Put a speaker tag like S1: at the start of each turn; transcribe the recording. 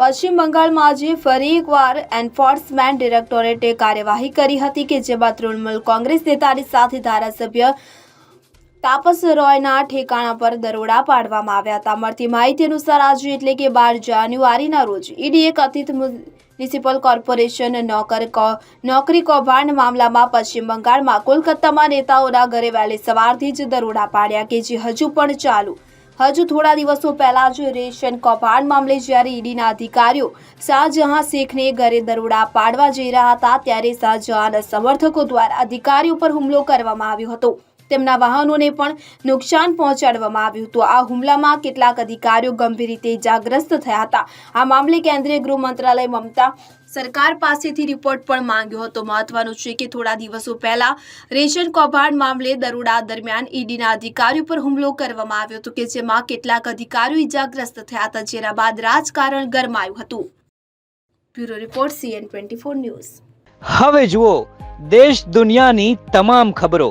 S1: પશ્ચિમ બંગાળમાં આજે ફરી એકવાર એન્ફોર્સમેન્ટ ડિરેક્ટોરેટે કાર્યવાહી કરી હતી કે જેમાં તૃણમૂલ કોંગ્રેસ નેતાની સાથે ધારાસભ્ય તાપસ રોયના ઠેકાણા પર દરોડા પાડવામાં આવ્યા હતા. મળતી માહિતી અનુસાર આજે એટલે કે બાર જાન્યુઆરીના રોજ ઈડીએ કથિત મ્યુનિસિપલ કોર્પોરેશન નોકર નોકરી કૌભાંડ મામલામાં પશ્ચિમ બંગાળમાં કોલકાતામાં નેતાઓના ઘરે વહેલી સવારથી જ દરોડા પાડ્યા કે જે હજુ પણ ચાલુ હજુ થોડા દિવસો પહેલા જ રેશન કૌભાંડ મામલે જ્યારે ઈડીના અધિકારીઓ શાહજહાં શેખને ઘરે દરોડા પાડવા જઈ રહ્યા હતા, ત્યારે શાહજહાંના સમર્થકો દ્વારા અધિકારીઓ પર હુમલો કરવામાં આવ્યો હતો. તેમના વાહનોને પણ નુકસાન પહોંચાડવામાં આવ્યું હતું. આ હુમલામાં કેટલાક અધિકારીઓ ગંભીર રીતે ઇજાગ્રસ્ત થયા હતા. આ મામલે કેન્દ્રીય ગૃહ મંત્રાલય મમતા સરકાર પાસેથી રિપોર્ટ પણ માંગ્યો હતો. મહત્વનું છે કે થોડા દિવસો પહેલા રેશન કૌભાંડ મામલે દરોડા દરમિયાન ઈડીના અધિકારીઓ પર હુમલો કરવામાં આવ્યો હતો કે જેમાં કેટલાક અધિકારીઓ ઇજાગ્રસ્ત થયા હતા, જેના બાદ રાજકારણ ગરમાયું હતું. Bureau report CN twenty news.
S2: હવે જુઓ, દેશ દુનિયાની તમામ ખબરો.